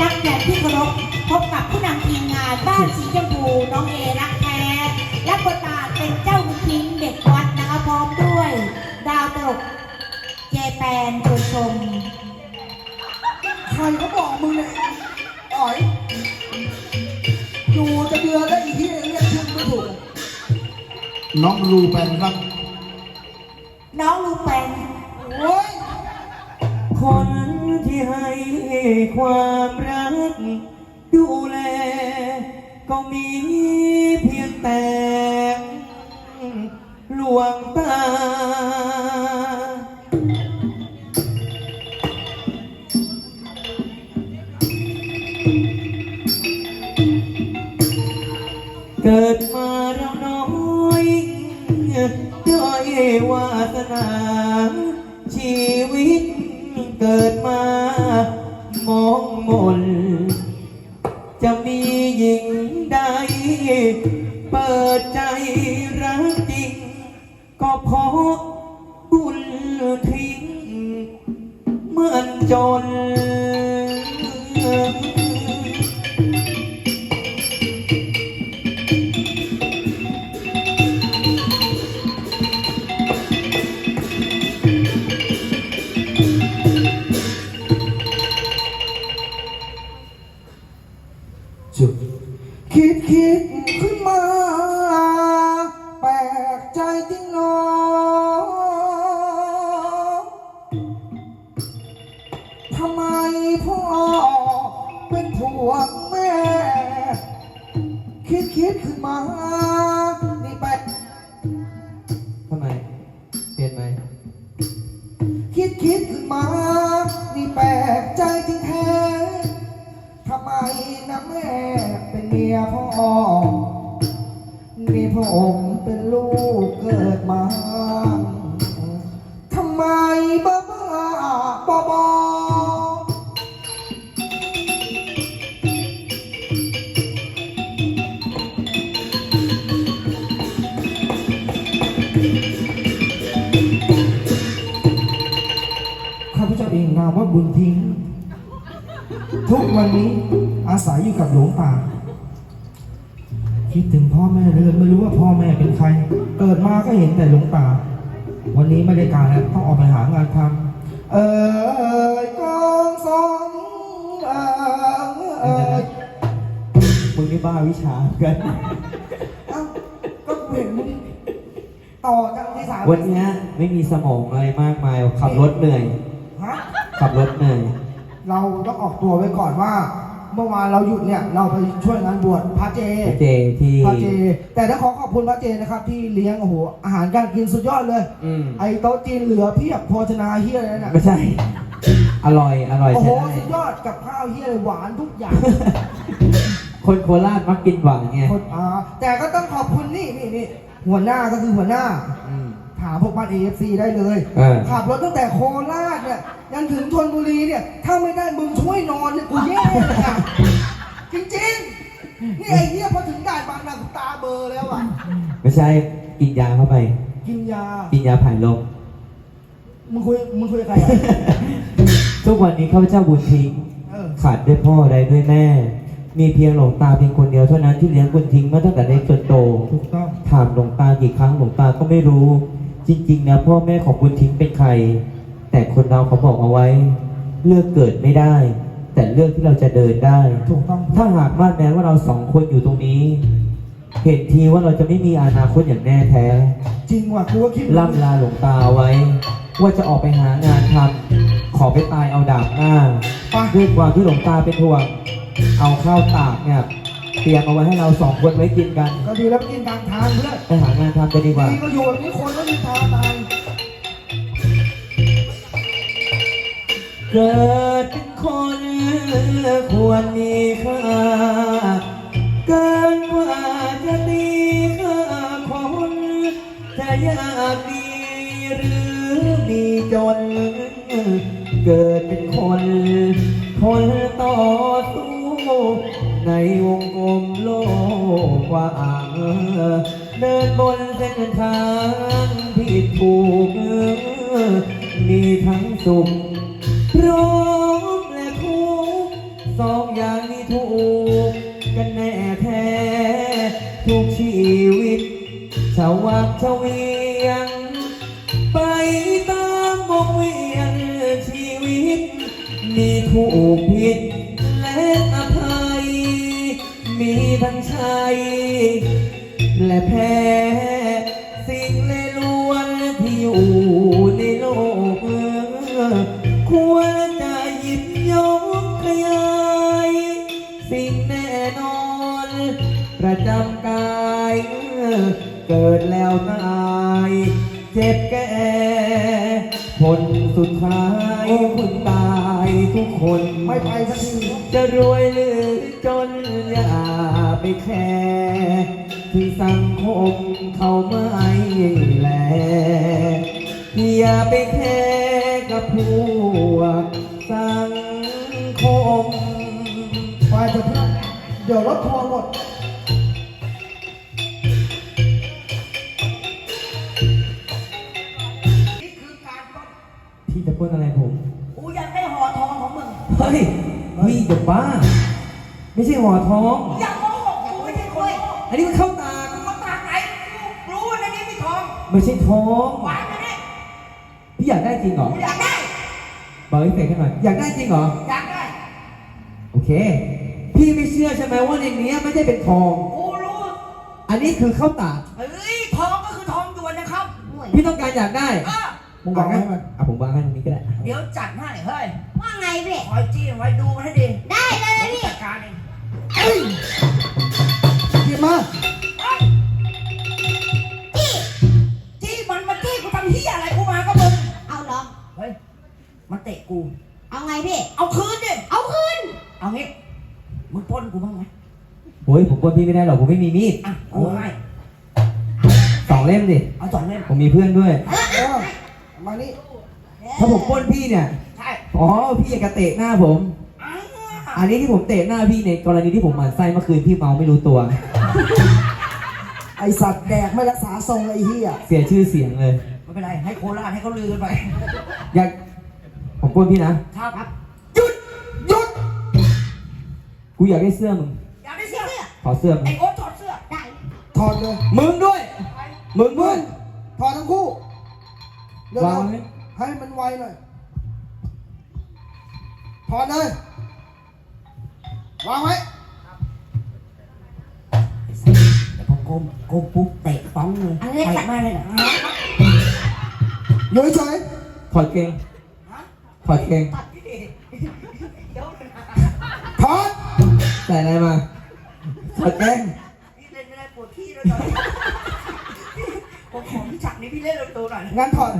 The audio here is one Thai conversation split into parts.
นักแขกที่เคารพพบกับผู้นำทีมงานบ้านสีชมพูน้องเอรักแท้และบทบาทเป็นเจ้าบุญทิ้งเด็กวัดนะคะพร้อมด้วย ดาวตลกเจแปนชวนชมใครเขาบอกมึงเนี่ยอ๋อยดูจะเดือนแล้วอีกที่เรียกชื่อไม่ถูกน้องรูแปนครับน้องลูกแปนโอ้ยคนที่ ให้ความรัก ดูแล ก็มีเพียงแต่ หลวงตา เกิดมาเราน้อยด้อยวาสนา ชีวิต เกิดมามองมน จะมีหญิงใด เปิดใจรักจริง ก็เพราะบุญทิ้ง เหมือนจน ดคิดขึ้นมา นี่แปลกทำไม เปลี่ยนไหม คิดคิดขึ้นมา นี่แปลกใจจริงแท้ทำไมนะแม่เป็นเมียพ่อ มีพ่อผมเป็นลูกเกิดมา วันนี้อาศัยอยู่กับหลวงตาคิดถึงพ่อแม่เลยไม่รู้ว่าพ่อแม่เป็นใคร เกิดมาก็เห็นแต่หลวงตาวันนี้ไม่ได้การแล้วต้องออกไปหางานทำเอ่ยกองสองเอ่ยเอ่ยมึงนี่บ้าวิชาเกันเอ้าก็เห็นมึงต่อกันที่สามวันเนี้ยไม่มีสมองอะไรมากมายขับรถเหนื่อย ฮะขับรถเหนื่อย เราต้องออกตัวไว้ก่อนว่า เมื่อวานเราหยุดเนี่ยเราไปช่วยงานบวชพระเจเจที่ พระเจ แต่ต้องขอขอบคุณพระเจนะครับ ที่เลี้ยงโอ้โหอาหารการกินสุดยอดเลย อืม ไอ้โต๊ะจีนเหลือเพียบโภชนาเฮียอะไรนั่นน่ะไม่ใช่ อร่อย อร่อยโอ้โหใช่ได้สุดยอดกับข้าวเฮียเลยหวานทุกอย่าง คนโคราชมักกินหวานไงคนอ่าแต่ก็ต้องขอบคุณนี่นี่นี่หัวหน้าก็คือหัวหน้า อืม ถามพวกบ้านเอฟซีได้เลยเออขับรถตั้งแต่โคราชเนี่ยยันถึงชนบุรีเนี่ย ถ้าไม่ได้มึงช่วยนอนเนี่ยกูแย่เลยอะจริงๆ นี่ไอ้เหี้ยพอถึงด่านบางนากูตาเบลอแล้วอะ ไม่ใช่กินยาเข้าไป กินยา กินยาผ่ายลม มึงคุยมึงคุยกับใครอะทุกวันนี้ข้าพเจ้าบุญทิ้ง เออขาดด้วยพ่อได้ด้วยแม่ มีเพียงหลวงตาเพียงคนเดียวเท่านั้นที่เลี้ยงบุญทิ้งมาตั้งแต่เล็กจนโต ถูกต้อง ถามหลวงตากี่ครั้งหลวงตาก็ไม่รู้ จริง ๆ นะพ่อแม่ของบุญทิ้งเป็นใคร แต่คนเราเขาบอกเอาไว้ เลือกเกิดไม่ได้ แต่เลือกที่เราจะเดินได้ ถูกต้องถ้าหากว่าแม้ว่าเราสองคนอยู่ตรงนี้ เห็นทีว่าเราจะไม่มีอนาคตอย่างแน่แท้ จริงว่ะกูก็คิดล่ำลาหลวงตาเอาไว้ ว่าจะออกไปหางานทำขอไปตายเอาดาบหน้าด้วยความที่หลวงตาเป็นห่วง เอาข้าวตากเนี่ย เตรียมเอาไว้ให้เราสองคนไว้กินกันก็ดีแล้วกินกลางทางเพื่อนไปหางานทำกันดีกว่าดีก็อยู่แบบนี้คนก็มีตาตายเกิดเป็นคนควรมีค่าเกินกว่าจะดีค่าคนจะยากดีหรือมีจน เกิดเป็นคนคน เดินบนเส้นทางที่ถูกมีทั้งสุข และแพ้สิ่งเลวล้วนที่อยู่ในโลกควรจะหยิบยกขยายสิ่งแน่นอน ประจำกายเกิดแล้วตายเจ็บแก่ผลสุดท้ายคุณตายทุกคนไม่ไปสักทีจะรวยหรือจนอย่าไปแคร์ ที่สังคมเขาไม่แลอย่าไปแคร์กับพวกสังคมไปเถอะเพื่อนเดี๋ยวรถทัวร์หมดนี่คือการปล้นพี่จะพูดอะไรผม กูอยากได้ห่อทองของมึง เฮ้ยพี่จะบ้า ไม่ใช่ห่อทอง อยากโกหกกู ไม่ใช่ทองวางอยู่นี่พี่อยากได้จริงเหรอ กูอยากได้บอกให้เฟกให้หน่อย อยากได้จริงเหรอ อยากได้ โอเค พี่ไม่เชื่อใช่ไหมว่าในนี้ไม่ได้เป็นทอง กูรู้ อันนี้คือข้าวตากเฮ้ย ทองก็คือทองหยวนนะครับพี่ต้องการอยากได้เออมึงวางให้มันอะผมวางให้ตรงนี้ก็ได้ เดี๋ยวจัดให้เฮ้ย ว่าไงพี่คอยจี้ไว้ดูมันให้ดีได้เลยเดี๋ยวพี่จัดการเองเอ้ยหยิบมา มันเตะกู เอาไงพี่ เอาคืนดิเอาคืน เอางี้มึงปล้นกูบ้างไหมโอ้ยผมปล้นพี่ไม่ได้หรอกผมไม่มีมีดอะกูให้สองเล่มดิเอาสองเล่มผมมีเพื่อนด้วย เออมานี่ถ้าผมปล้นพี่เนี่ยใช่อ๋อพี่อยากจะเตะหน้าผมอ่าอันนี้ที่ผมเตะหน้าพี่ในกรณีที่ผมหมั่นไส้เมื่อคืนพี่เมาไม่รู้ตัว ไอสัตว์แดกไม่รักษาทรงเลยไอ้เหี้ยเสียชื่อเสียงเลยไม่เป็นไรให้โคราชให้เขาลือกันไป อยาก ผมปล้นพี่นะครับหยุดหยุดกูอยากได้เสื้อมึง อยากได้เสื้อขอเสื้อมึไอ้งโอ๊ตถอดเสื้อได้ถอดเลยมึงด้วย มึงด้มึวยงถอดทั้งคู่เดี๋ยววางเราไว้ ให้มันไวหน่อยถอดเลยวางไว้แต่พอก้มก้มปุ๊บเตะป้องเลยเตะมากเลยนะอยู่เฉยถอดเกง ถอดเกงตัดที่เดี๋ยวนะๆถอดใส่อะไรมาถอดเกงพี่เล่นไม่ได้ปวดที่ด้วยตอนนี้ผมขอพี่จักรนี้พี่เล่นเร็วๆหน่อยงั้นถอด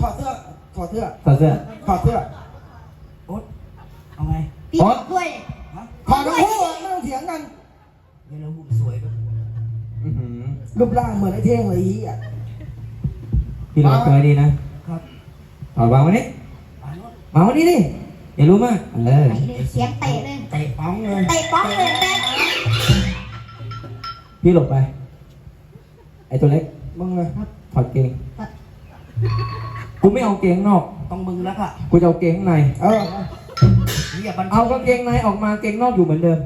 ถอดเสื้อถอดเสื้อถอดเสื้อถอดเสื้อโอ๊ตเอาไงพี่อ๋อด้วยฮะถอดทั้งคู่อะไม่ต้องเถียงกันเดี๋ยวเราหุ่นสวยด้วยอื้อหือรูปร่างเหมือนไอ้เท่งเลยไอ้เหี้ยพี่ลองตัวให้ดีนะครับถอดวางไว้นี่ ไปโน่นวางไว้นี่ดิอย่ารู้มากเออไหนเลยเสียงเตะเลย เตะป้องเลย เตะป้องเลยเตะพี่หลบไป ไอ้ตัวเล็กมึงเลยถอดเกง กูไม่เอาเกงนอก ต้องมึงแล้วค่ะ กูจะเอาเกงข้างใน เออเรียบบันเอากางเกงในออกมาเกงนอกอยู่เหมือนเดิม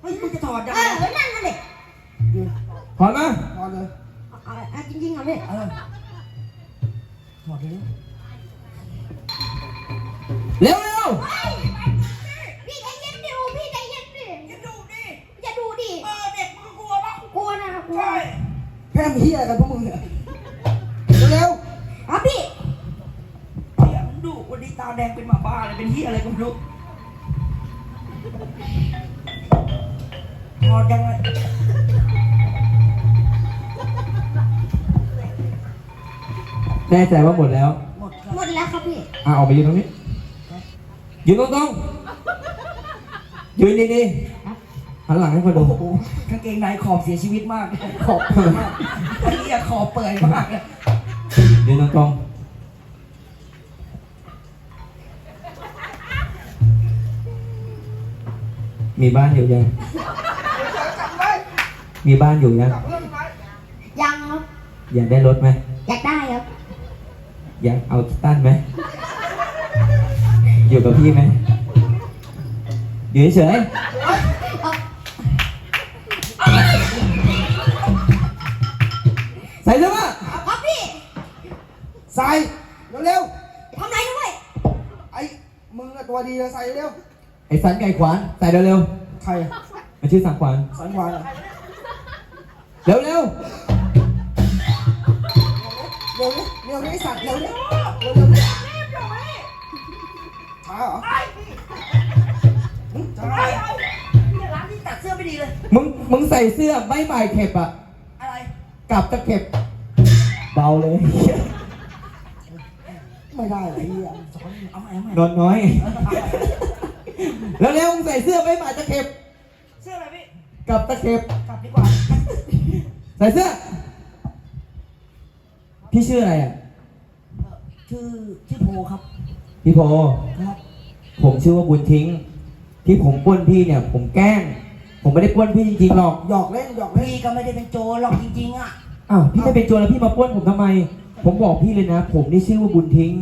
เฮ้ยมึงจะถอดยังเอไงอนั่นนั่นเลยถอดมาถอดเลยเอาเอาจริงๆเหรอพี่เออถอดเลย เร็วเร็วพี่ใจเย็นดิพี่ใจเย็นดิจะดูดิอย่าดูดิเออเด็กมึงกลัวปะกลัวนะกลัวใช่แพร่มเหี้ยกันพวกมึงเนี่ยเร็วอ๋อพี่เฮียมึงดูวันนี้ตาแดงเป็นหมาบ้าเลยเป็นเฮียอะไรก็ไม่รู้ถอดยังไงแน่ใจว่าหมดแล้วหมดครับหมดแล้วครับพี่อะออกไปยืนตรงนี้ ยืนตรงๆยืนดีๆหันหลังให้คนดู โอ้โหกางเกงในขอบเสียชีวิตมาก ขอบเปื่อยมากไอ้เหี้ยขอบเปื่อยมากเลยยืนตรงๆมีบ้านอยู่ยัง มีบ้านอยู่ยัง ยังครับ อยากได้รถไหม อยากได้ครับ อยากเอาคิตตันไหม อยู่กับพี่ไหมดอยู่เฉยๆใส่เสื้อผ้าครับพี่ใส่เร็วทำไรด้วยๆไอ้มึงอะตัวดีเลยใส่เร็วไอ้สันไก่ขวานใส่เร็วใครอะๆมันชื่อสังขวานสันขวานอะเร็วเร็วนี่เร็วนี่ไอ้สัตว์เร็วนี่เร็ว เร็วนี่ช้าเหรอหึช้าเหรอร้านที่ตัดเสื้อไม่ดีเลย มึงมึงใส่เสื้อไม่ใบเข็บอะอะไร กลับตะเข็บ เบาเลยไม่ได้เลยเหี้ยเอาใหม่เอาใหม่นอนน้อย แล้วเร็วมึงใส่เสื้อไม่ใบตะเข็บ เสื้ออะไรพี่ กลับตะเข็บ กลับดีกว่า ใส่เสื้อ พี่ชื่ออะไรอะ ชื่อชื่อโพครับ พี่โพ ครับ ผมชื่อว่าบุญทิ้ง ที่ผมปล้นพี่เนี่ย ผมแกล้ง ผมไม่ได้ปล้นพี่จริงๆหรอกหยอกเล่นหยอกเล่นพี่ก็ไม่ได้เป็นโจรหรอกจริงๆอะอ้าวพี่ไม่เป็นโจรแล้วพี่มาปล้นผมทำไม ผมบอกพี่เลยนะ ผมนี่ชื่อว่าบุญทิ้ง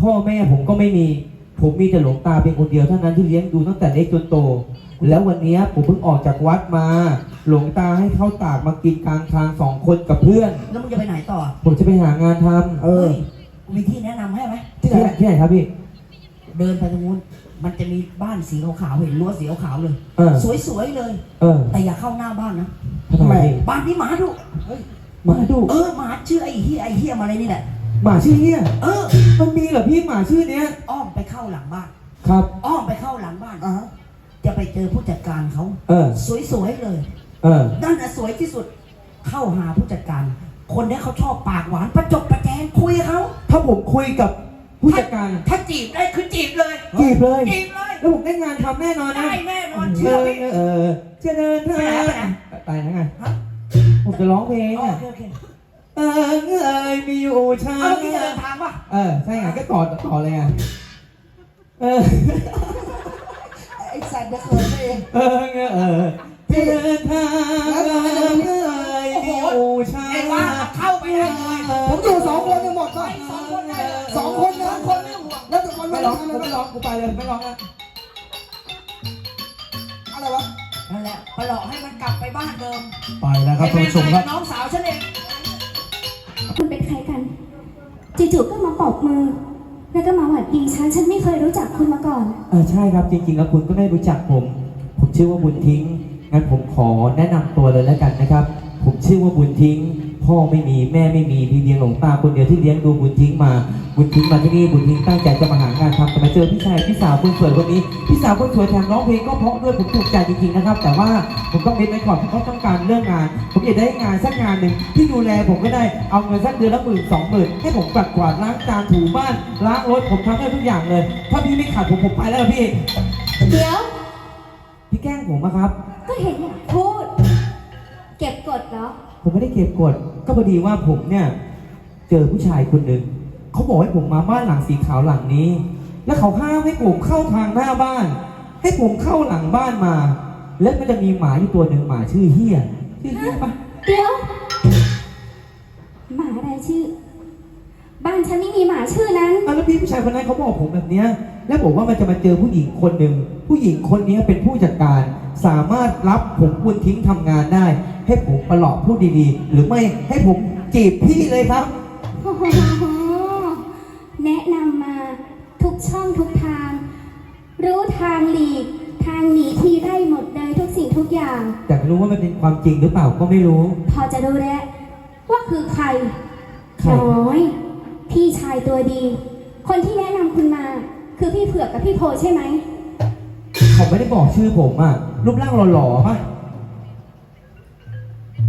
พ่อแม่ผมก็ไม่มี ผมมีแต่หลวงตาเพียงคนเดียวเท่านั้นที่เลี้ยงดูตั้งแต่เล็กจนโต แล้ววันเนี้ยผมเพิ่งออกจากวัดมา หลวงตาให้เข้าวตากมากินกลางทางสองคนกับเพื่อน แล้วมึงจะไปไหนต่อผมจะไปหางานทำเออฮ้ยมีที่แนะนำให้ไหมที่ไหนที่ไหนครับพี่ เดินไปตรงนู้นมันจะมีบ้านสีขาวๆเห็นรั้วสีขาวๆเลย เออ สวยๆเลย เออแต่อย่าเข้าหน้าบ้านนะ ทำไมพี่บ้านนี้หมาดุหมาดุเออหมาชื่อไอ้เฮียไอ้เฮียมาอะไรนี่แหละ หมาชื่อเนี้ยเออ มันมีเหรอพี่หมาชื่อเนี้ย อ้อมไปเข้าหลังบ้าน ครับ อ้อมไปเข้าหลังบ้าน อะฮะจะไปเจอผู้จัดการเขา เออ สวยๆเลย เออ นั่นน่ะสวยที่สุด เข้าหาผู้จัดการ คนเนี้ยเขาชอบปากหวานประจบประแจงคุยกับเขาถ้าผมคุยกับ ผู้จัดการถ้าจีบได้คือจีบเลยจีบเลยจีบเลยแล้วผมได้งานทำแน่นอนนะได้แน่นอนเอเชื่ออพี่เออจะเดินทางไปนะไงฮะผมจะร้องเพลงอ๋ออะโอเคโอเคเออเอยมีอยู่ช้าเอาพี่จะเดินทางป่ะเออใช่ไงก็ต่อต่อเลยอะเออไอ้สัตว์จะเขินเองเออเออจะเดินทางเอยมีอยู่ช้าไอ้ว่าเข้าไปได้เลยผมอยู่สองคนยังหมดป่ะสองคน แล้วแต่คนไม่ไม่ร้ร้อองงกูไม่ร้องกูไปเลยไม่ร้องนะอะไรวะนั่นแหละไปหลอกให้มันกลับไปบ้านเดิมไปแล้วครับท่านผู้ชมครับ น้องสาวฉันเอง คุณเป็นใครกันจู่ๆก็มาปอบมือ แล้วก็มาหวัดดีฉันฉันไม่เคยรู้จักคุณมาก่อน เออใช่ครับจริงๆแล้วคุณก็ไม่รู้จักผม ผมชื่อว่าบุญทิ้งงั้นผมขอแนะนำตัวเลยแล้วกันนะครับ ผมชื่อว่าบุญทิ้ง พ่อไม่มีแม่ไม่มีพี่เลี้ยงหลวงตาคนเดียวที่เลี้ยงดูบุญทิ้งมา บุญทิ้งมาที่นี่บุญทิ้งตั้งใจจะมาหางานทำแต่มาเจอพี่ชายพี่สาวคนสวยคนนี้พี่สาวคนสวยแถมร้องเพลงก็เพราะด้วยผมถูกใจจริงๆนะครับ แต่ว่าผมต้องเม็ดไว้ก่อนผมต้องการเรื่องงาน ผมอยากได้งานสักงานหนึ่งที่ดูแลผมก็ได้เอาเงินสักเดือนละหมื่นสองหมื่นให้ผมกวาดกวาดล้างจานถูบ้านล้างรถผมทำได้ทุกอย่างเลย ถ้าพี่ไม่ขาดผมผมไปแล้วพี่ เดี๋ยว พี่แกล้งผมอะครับ ผมไม่ได้เก็บกด ก็พอดีว่าผมเนี่ย เจอผู้ชายคนหนึ่งเขาบอกให้ผมมาบ้านหลังสีขาวหลังนี้ แล้วเขาห้ามให้ผมเข้าทางหน้าบ้าน ให้ผมเข้าหลังบ้านมา แล้วมันจะมีหมาอยู่ตัวหนึ่งหมาชื่อเฮียชื่อเฮียปะเดี๋ยวหมาอะไรชื่อ ฉันไม่มีหมาชื่อนั้น อะแล้วพี่ผู้ชายคนนั้นเขาบอกผมแบบเนี้ยแล้วบอกว่ามันจะมาเจอผู้หญิงคนหนึ่งผู้หญิงคนนี้เป็นผู้จัดการ สามารถรับผมคุณทิ้งทำงานได้ ให้ผมประหลอกพูดดีๆ หรือไม่ให้ผมจีบพี่เลยครับ โอ้โหแนะนำมาทุกช่องทุกทาง รู้ทางหลีก ทางหนีทีไร่หมดเลยทุกสิ่งทุกอย่างแต่ไม่รู้ว่ามันเป็นความจริงหรือเปล่าก็ไม่รู้ พอจะรู้แล้วว่าคือใคร ใคร น้อย พี่ชายตัวดี คนที่แนะนำคุณมา คือพี่เผือกกับพี่โพใช่ไหม เขาไม่ได้บอกชื่อผมอะรูปร่างหล่อๆป่ะ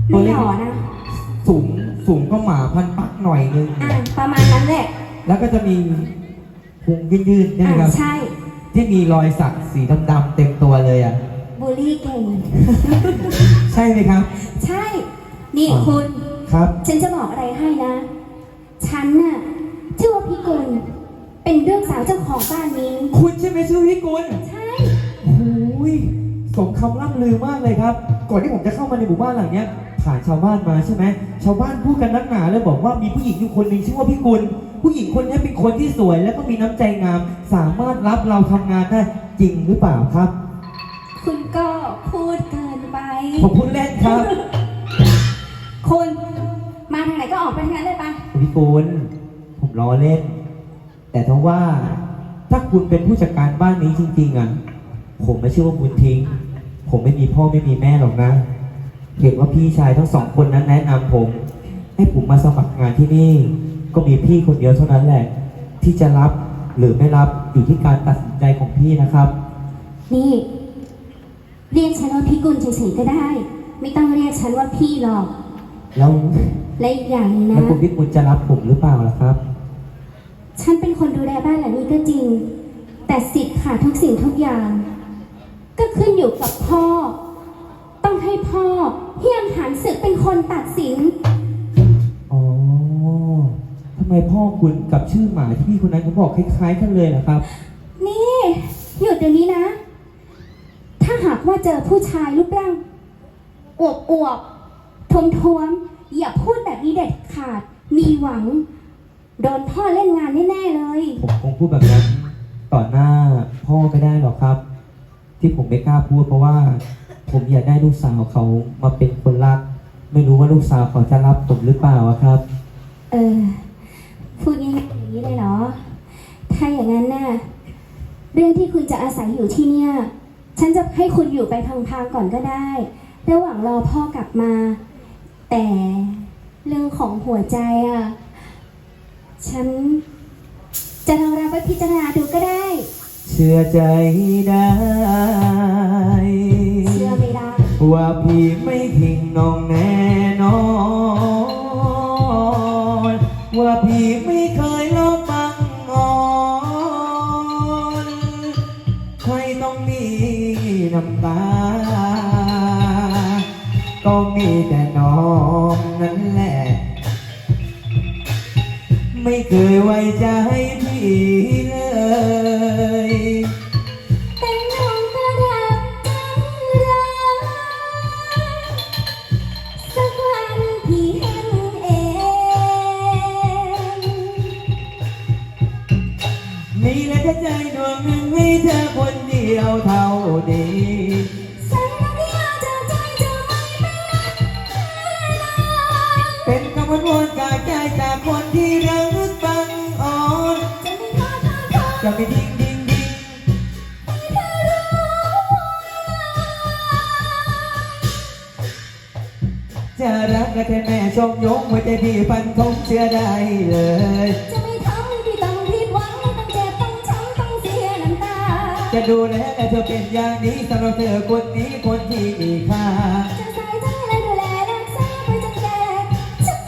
ไม่หล่อนะสูงสูงก็หมาพันปักหน่อยนึง อ่าประมาณนั้นแหละแล้วก็จะมีพุงยืดๆใช่ไหมอ่าครับ ใช่ ที่มีรอยสักสีดำๆเต็มตัวเลยอะบูลลี่เก่ง ใช่ไหมครับ ใช่ นี่คุณ ครับ ฉันจะบอกอะไรให้นะ ฉันน่ะ ชื่อว่าพี่กุล เป็นเรื่องสาวเจ้าของบ้านนี้ คุณใช่ไหมชื่อพี่กุลใช่ โอ้ยสมคำล่ำลือมากเลยครับ ก่อนที่ผมจะเข้ามาในหมู่บ้านหลังเนี้ย ผ่านชาวบ้านมาใช่ไหม ชาวบ้านพูดกันนักหนาเลยบอกว่ามีผู้หญิงอยู่คนหนึ่งชื่อว่าพี่กุล ผู้หญิงคนนี้เป็นคนที่สวยแล้วก็มีน้ำใจงาม สามารถรับเราทำงานได้จริงหรือเปล่าครับ คุณก็พูดเกินไป ผมพูดเล่นครับ คุณ มาทางไหนก็ออกไปทางนั้นเลยไปพี่ปูนผม ล้อเล่น แต่ถ้าว่าถ้าคุณเป็นผู้จัดการบ้านนี้จริง ๆอะผมไม่เชื่อว่าคุณทิ้ง ผมไม่มีพ่อไม่มีแม่หรอกนะ เห็นว่าพี่ชายทั้งสองคนนั้นแนะนำผม ให้ผมมาสมัครงานที่นี่ ก็มีพี่คนเดียวเท่านั้นแหละ ที่จะรับหรือไม่รับอยู่ที่การตัดสินใจของพี่นะครับ นี่เรียกฉันว่าพี่กุลเฉยๆก็ได้ ไม่ต้องเรียกฉันว่าพี่หรอก แล้วและอีกอย่างหนึงแล้นะวคุณพี่คุณจะรับผมหรือเปล่าล่ะครับ ฉันเป็นคนดูแลบ้านหลังนี้ก็จริง แต่สิทธิ์ขาดทุกสิ่งทุกอย่าง ก็ขึ้นอยู่กับพ่อ ต้องให้พ่อเฮียมหันศึกเป็นคนตัดสิน อ๋อทำไมพ่อคุณกับชื่อหมาที่พี่คนนั้นเขาบอกคล้ายๆกันเลยล่ะครับ นี่หยุดเดี๋ยวนี้นะ ถ้าหากว่าเจอผู้ชายรูปร่างอวบอวบทวมทวมๆอย่าพูดแบบนี้เด็ดขาด มีหวัง โดนพ่อเล่นงานแน่ๆเลย ผมคงพูดแบบนั้นต่อหน้าพ่อไม่ได้หรอกครับ ที่ผมไม่กล้าพูดเพราะว่า ผมอยากได้ลูกสาวเขามาเป็นคนรัก ไม่รู้ว่าลูกสาวเขาจะรับผมหรือเปล่าอะครับ เออ พูดง่ายๆอย่างนี้เลยเหรอ ถ้าอย่างนั้นน่ะ เรื่องที่คุณจะอาศัยอยู่ที่เนี่ย ฉันจะให้คุณอยู่ไปพังๆก่อนก็ได้ ระหว่างรอพ่อกลับมา แต่เรื่องของหัวใจอะ ฉัน จะลองรับไปพิจารณาดูก็ได้ เชื่อใจได้ เชื่อไม่ได้ ว่าพี่ไม่ทิ้งน้องแน่นอน เคยไว้ใจพี่เลย เธอคนนี้คนที่มีค่าจะใส่ใจและดูแลรักษาไปจนแก่ฉัน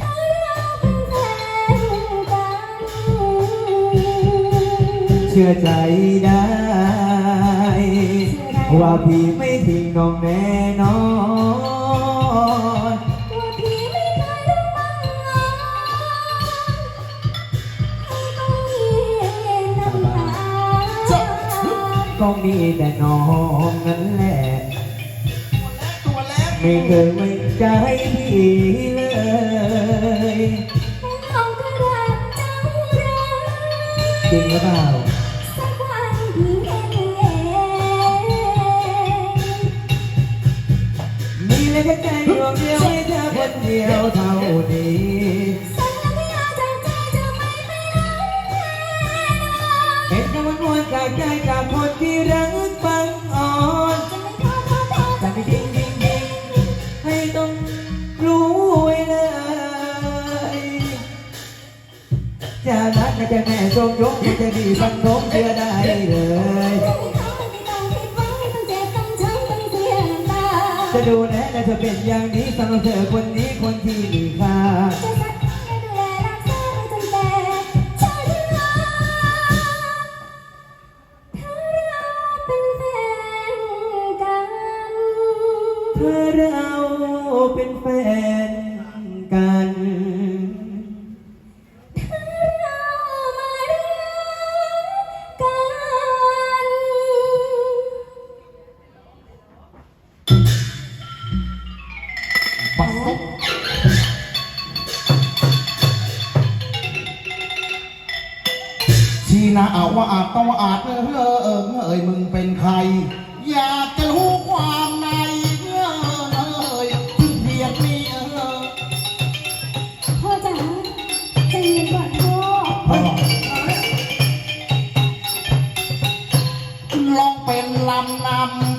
ถ้าเราเป็นแฟนกันเชื่อใจได้ ว่าพี่ไม่ทิ้งน้องแน่นอน มีแต่น้องนั่นแหละ ไม่เคยไว้ใจพี่เลยน้องก็รักจังรัจริงหรือเปล่า สักวันพี่เห็นเองมีเลยแค่ใจดวงเดียวให้เธอคนเดียวเท่านี้ สัญญาจากใจจะไม่ไปไหนเห็นคำว่าจากใจจากคนที่ จะดีฟันธงเชื่อได้เลยจะไม่ทำให้พี่ต้องผิดหวังไม่ต้องเจ็บต้องช้ำต้องเสียน้ำตาจะดูแลแต่เธอเป็นอย่างนี้สำหรับเธอคนนี้คนที่มีค่า ว่าอาจต้องอาจเออเออเออเอ้ยมึงเป็นใคร อยากจะรู้ความในเออเอยถึงเพียงนี้เออพ่อจ๋าใจเย็นก่อนพ่อพ่อลองเป็นลำนำ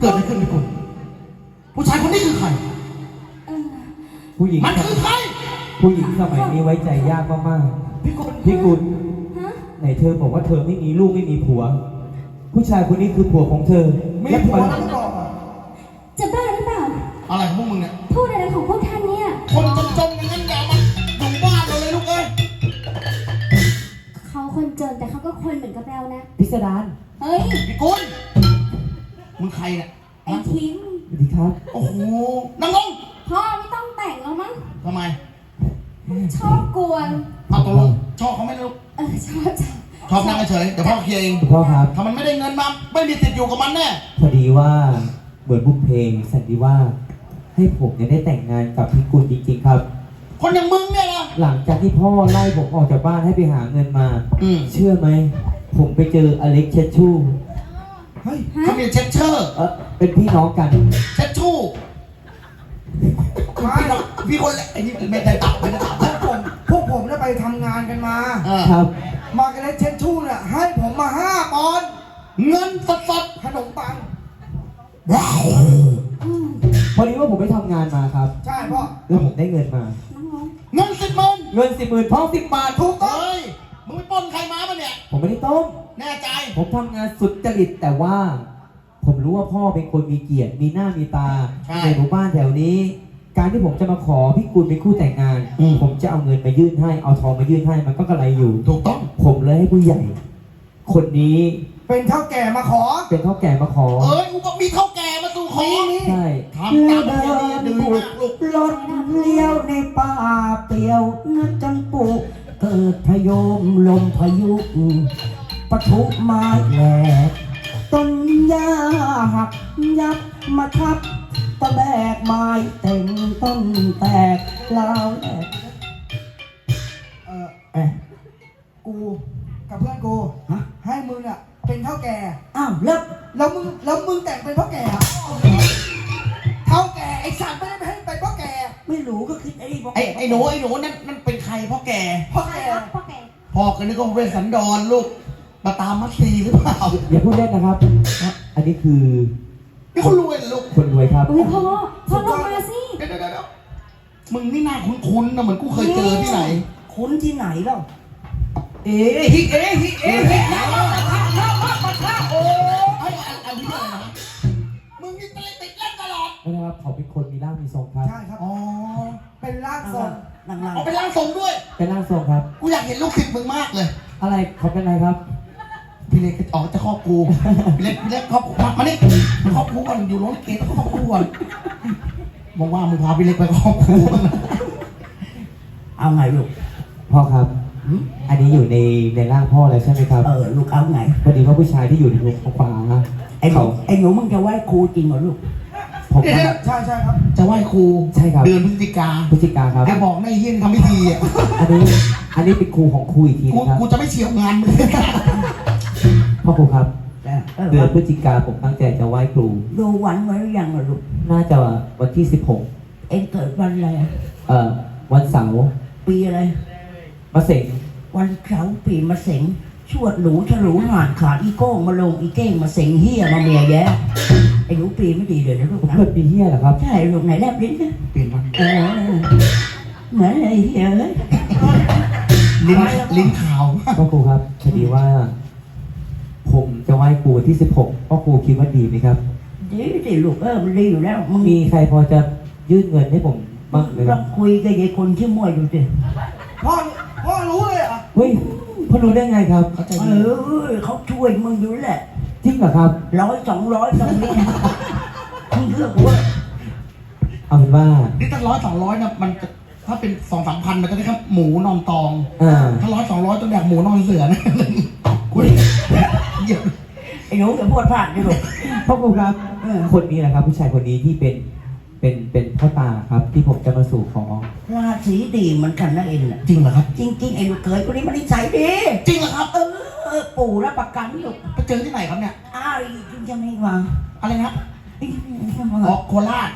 เกิดอะไรขึ้นพี่กุลผู้ชายคนนี้คือใครเออผู้หญิงมันคือใคร ผู้หญิงสมัยนี้ไว้ใจยากมากๆพี่กุลพี่กุลฮะไหนเธอบอกว่าเธอไม่มีลูกไม่มีผัว ผู้ชายคนนี้คือผัวของเธอมีและผัวมันแล้วไม่บอกอะจะบ้าหรือเปล่า อะไรของพวกมึงเนี่ย พูดอะไรของพวกท่านเนี่ย คนจนๆอย่างนั้นอย่ามาอยู่บ้านเราเลยลูกเอ้ยเขาคนจนแต่เขาก็คนเหมือนกับเรานะ พิสดาร เฮ้ย พี่กุล มึงใครเนี่ยไอ้ทิ้งสวัสดีครับ โอ้โหนั่งลงพ่อไม่ต้องแต่งแล้วมั้งทำไมชอบกวนเอาตกลงชอบเขาไหมลูกเออชอบจังชอบนั่งเฉยๆเดี๋ยวพ่อเคลียร์เองพ่อครับ ถ้ามันไม่ได้เงินมาไม่มีติดอยู่กับมันแน่พอดีว่าเหมือนบุพเพงสันติว่าให้ผมเนี่ยได้แต่งงานกับพี่กุลจริงๆครับ คนอย่างมึงเนี่ยนะหลังจากที่พ่อไล่ผมออกจากบ้านให้ไปหาเงินมา อืม เชื่อไหม ผมไปเจออเล็กเชชชู เฮ้ยฮะเขาเรียนเช็ดเชอร์เออเป็นพี่น้องกัน เช็ดชู่มาพี่น้องพี่คนแหละไอ้นี่ไม่ได้ตับไม่ได้ตับพวกผมพวกผมเนี่ยไปทำงานกันมาเออครับ มากันเลยเช็ดชู่เนี่ยให้ผมมาห้าปอนด์เงินสดขนมปังๆว้าวอืมพอดีว่าผมไปทำงานมาครับ ใช่พ่อ แล้วผมได้เงินมาน้องเงินสิบหมื่นเงินสิบหมื่นทองสิบบาทถูกต้องเฮ้ย มึงไปปล้นใครมาปะเนี่ย ผมไม่ได้ต้ม แน่ใจ ผมทำงานสุดจริตแต่ว่า ผมรู้ว่าพ่อเป็นคนมีเกียรติมีหน้ามีตาใช่ในหมู่บ้านแถวนี้ การที่ผมจะมาขอพี่กุลเป็นคู่แต่งงาน อืม ผมจะเอาเงินมายื่นให้เอาทองมายื่นให้มันก็กระไรอยู่ ถูกต้อง ผมเลยให้ผู้ใหญ่ คนนี้เป็นเท่าแก่มาขอ เป็นเท่าแก่มาขอ เอ้ยกูก็มีเท่าแก่มาสู่ขอใช่ทำตามที่ดีดื้อมากลูกรถเลี้ยวในป่าเปลี่ยวเงือจังปุ เกิดพยมลมพายุปะทุไม้แหลกต้นหญ้าหักยับมาทับตะแบกไม้เต็งต้นแตกลาวแหลกเออเอ๊ะกูกับเพื่อนกูฮะให้มึงอะเป็นเท่าแก่อ้าวแล้วแล้วมึงแล้วมึงแต่งเป็นพ่อแก่อะ ไม่รู้ก็คิดไอ้นี่บอกไอ้ไอ้หนูไอ้หนูนั่นนั่นเป็นใครพ่อแก่พ่อใครแก่ครับพ่อแก่พ่อกันนี่ก็เวสสันดรลูกมาตามมัตซีหรือเปล่าอย่าพูดเล่นนะครับ อันนี้คือนี่คนรวยเหรอลูกคนรวยครับ อุ้ยพ่อพ่อลงมาสิเดี๋ยวเดี๋ยวเดี๋ยวมึงนี่หน้าคุ้นๆนะเหมือนกูเคยเจอที่ไหน คุ้นที่ไหนเล่าเอ๊ะฮิเอ๊ะฮิเอ๊ะฮินะโอ้ไอ้อันอันนี้อะไรนะมึงนี่ติดติดเล่นตลอดไม่นะครับเขาเป็นคนมีร่างมีทรงครับ ใช่ครับอ๋อเป็น ร่างทรงนั่งนั่งเอาไปล้างทรงด้วย เป็นร่างทรงครับ กูอยากเห็นลูกศิษย์มึงมากเลย อะไรเขาเป็นอะไรครับ พี่เล็กอ๋อจะครอบกูพี่เล็กพี่เล็กครอบมามานี่มาครอบกูก่อนอยู่โรงลิเกต้องครอบกูก่อนบอกว่ามึงพาพี่เล็กไปครอบกูบ้างนะเอาไงลูกพ่อครับ อันนี้อยู่ในในร่างพ่อแล้วใช่ไหมครับ เออลูกเอาไง พอดีว่าผู้ชายที่อยู่ในรูปของฟ้าไอ้หนูเขาไอ้หนูมึงจะไหว้ครูจริงเหรอลูก ผมเดี๋ยวว่าเดี๋ยวใช่ใช่ครับ จะไหว้ครูใช่ครับ เดือนพฤศจิกาพฤศจิกาครับ แกบอกนายเฮียนทำพิธีอะอันนี้ อันนี้เป็นครูของครูอีกทีกูนะครับ กูจะไม่เฉียวงานมึง พ่อครูครับเออเออเดือนพฤศจิกาผมตั้งใจจะไหว้ครู ดูวันไว้หรือยังล่ะลูก น่าจะวันที่เอ็งเกิดวันอะไร16เอ่อ วันเสาร์ปีอะไร มะเสงวันเสาร์ปีมะเสงชวดหนูฉลูหานขาดอีโก้งมาลงอีเก้งมาเสงเฮียมาเมียแย่ไอ้หนูปีไม่ดีเลยนะลูกผมนะเกิดปีเฮียเหรอครับ ใช่ลูกไหนแลบลิ้นนะเปลี่ยนวันเออเหมือนไอ้เฮียเลยลิ้นลิ้นขาวพ่อครูครับพอดีว่า ผมจะไหว้ครูวันที่ 16พ่อครูคิดว่าดีไหมครับ ดีสิลูกเออมันดีอยู่แล้วมึงมีใครพอจะยื่นเงินให้ผมบ้างไหมคลรัอบงคุยกับยายคนที่มั่วอยู่สิพ่อพ่อรู้เลยเหรอเฮ้ยพ่อรู้ได้ไงครับเข้าใจเอดีอเขาช่วยมึงอยู่แหละจ ริงเหรอครับ ร้อยสองร้อยตรงนี้มึงเลือกว่าเอาเป็นว่า นี่ถ้าร้อยสองร้อยนะมันจะถ้าเป็นสองสามพันมันจะได้ครับหมูนอนตอง อ่า ถ้าร้อยสองร้อยต้องแดกหมูนอนเสือนะคุยเยี่ยมไอ้หนูอย่าพูดพลาดดิลูก พ่อครูครับเออ คนนี้แหละครับ ผู้ชายคนนี้ที่เป็นเป็นเป็นพ่อตาครับ ที่ผมจะมาสู่ขอราศีดีเหมือนกันนะเอ็นน่ะจริงเหรอครับ จริง ๆ ไอ้ลูกเขยคนนี้มันนิสัยดี จริงเหรอครับ เออ ปู่รับประกันลูกไปเจอที่ไหนครับเนี่ย อ้าวยังไม่วางอะไรนะยังไม่อ๋อวางโคราช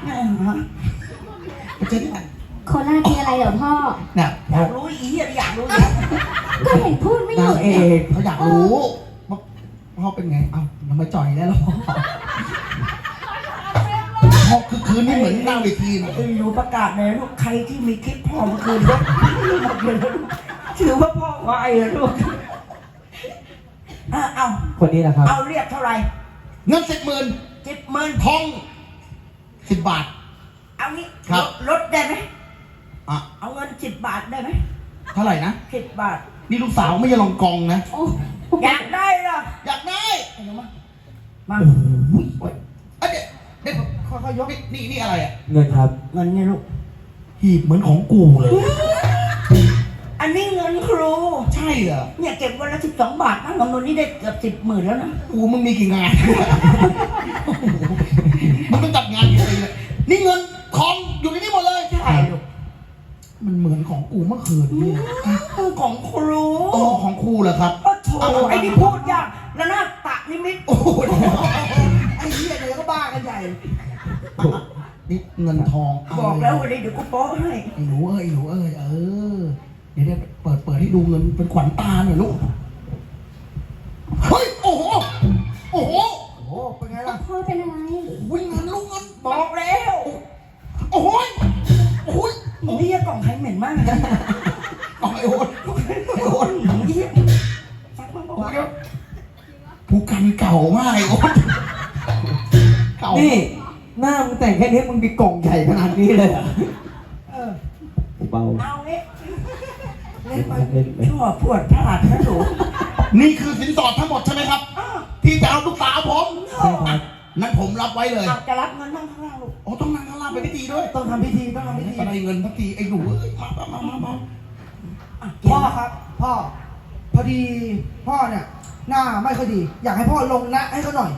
ไปเจอที่ไหนโคราชมีอะไรเหรอพ่อ เนี่ยอยากรู้อีอะอยากรู้อยากก็เห็นพูดไม่หนายุงดเอกเขาอยากรู้ว่าพ่อเป็นไง เอ้าทำไมจ่อยได้แล้วพ่อพ่อคือคืนนี้เหมือนหน้าเวทีนะเอ็นรู้ประกาศเลยลูกใครที่มีคลิปพ่อเมื่อคืนยกหมดเลยนะลูกถือว่าพ่อไหวอะลูก อะเอาคนนี้แหละครับ เอาเรียกเท่าไหร่เงินสิบหมื่นเจ็ดหมื่นทองสิบบาท เอางี้ครับลดลดได้ไหมอะเอาเงินสิบบาทได้ไหมเท่าไหร่นะ สิบบาทนี่ลูกสาวไม่ใช่ลองกองนะ โอ้อยากได้เหรออยากได้เอามามาเอ้ยเดี๋ยวเดี๋ยวค่อยๆยกนี่นี่นี่อะไรอะเงินครับ เงินไงลูกหีบเหมือนของกูเลย อันนี้เงินครูใช่ เหรอเนี่ยเก็บวันละสิบสองบาทนะคำนวณนี้ได้เกือบสิบหมื่นแล้วนะกูมึงมีกี่งานมึงต้องจัดงานกี่ปีเลยนี่เงินทองอยู่ในนี้หมดเลยใช่ลูกมันเหมือนของกูเมื่อคืนนี่ของครูอ๋อของครูเหรอครับโอ้โถไอ้นี่พูดยากแล้วน่าตะนิมิตโอ้โหไอ้เหี้ยเดี๋ยวก็บ้ากันใหญ่นี่เงินทองเาบอกแล้ววันนี้เดี๋ยวกูโป๊ะให้ไอ้หนูเอ้ยไอ้หนูเอ้ยเออ เดี๋ยวเดี๋ยวเปิดเปิดให้ดูเงินเป็นขวัญตาหน่อยลูก เฮ้ย โอ้โห โอ้โห โอ้โหเป็นไงล่ะพ่อเป็นอะไรวิ่งเงินลูกเงินบอกแล้ว โอ้โหยโอ้โหยนี่กล่องใครเหม็นมากเลยเอาไอ้โอ๊ตไอ้โอ๊ตนี่ฟักมันบอกว่าผู้กันเก่ามากไอ้โอ๊ตเก่านี่หน้ามึงแต่งแค่นี้มึงมีกล่องใหญ่ขนาดนี้เลยเหรอเออเบาเอางี้เล่น ไปเล่นไปชั่วปวดพลาดนะหนูนี่คือสินสอดทั้งหมดใช่ไหมครับอ้าวที่จะเอาลูกสาวผมใช่ครับนั่นผมรับไว้เลยเอาจะรับเงินนั่งข้างล่างลูกโอ้ต้องนั่งข้างล่างไปพิธีด้วย ต้องทำพิธีต้องทำพิธีก็ได้เงินทักทีไอ้หนูเอ้ยมามามามาอะพ่อครับ พ่อ พอดีพ่อเนี่ยหน้าไม่ค่อยดี อยากให้พ่อลงนะให้เขาหน่อย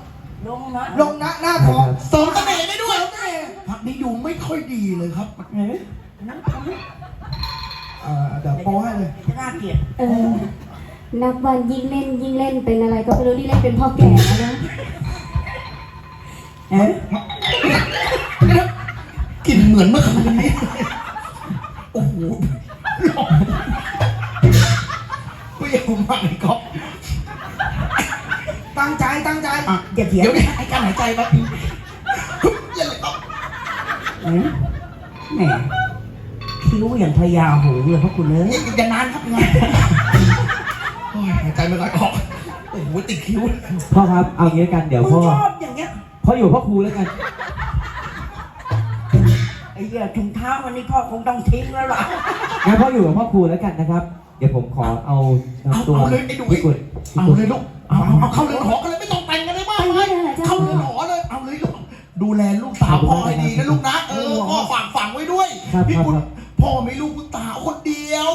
ลงนะลงนะหน้าทองเสริมเสน่ห์ได้ด้วยพักนี้อยู่ไม่ค่อยดีเลยครับเห็นไหมนั่งตรงนี้ เอ่อเดี๋ยวโปรให้เลยจะน่าเกลียดเออนับวันยิ่งเล่นยิ่งเล่นเป็นอะไรก็ไม่รู้ที่เล่นเป็นพ่อแก่แล้วนะ เอ๊ะกลิ่นเหมือนเมื่อคืนนี้โอ้โหเปรี้ยวมากเลยก๊อฟตั้งใจตั้งใจอะอย่าเถียงเดี๋ยวนี้ให้การหายใจแป๊บนึงฮึบเยี่ยเลยก๊อฟเอ๊ะแหม คิ้วอย่างพญาหงส์เลยพระคุณเอ้ยอย่าอย่านานครับงานโอ้ยหายใจไม่ค่อยออกโอ้โหติดคิ้วพ่อครับเอางี้แล้วกันเดี๋ยวมึงพ่อชอบอย่างเงี้ยพ่ออยู่พ่อครูแล้วกันไอ้เหี้ยถุงเท้าวันนี้พ่อคงต้องทิ้งแล้วล่ะงั้นพ่ออยู่กับพ่อครูแล้วกันนะครับ เดี๋ยวผมขอเอาเอาตัวเอาเลยไอ้ดุพี่กุลพี่เอากุลเลยลูกเอาเอาเอาเข้าเรือนหอกันเลยไม่ต้องแต่งกันเลยมากไปเลไม่ยได้เหรอจ๊ะเข้าเรือนหอเลยเอาเลยลูกดูแลลูกสาวพ่อให้ดีนะลูกนะเออพ่อฝากฝังไว้ด้วยครับพี่ครับกุลครับ พ่อมีลูกคุณสาคนเดียว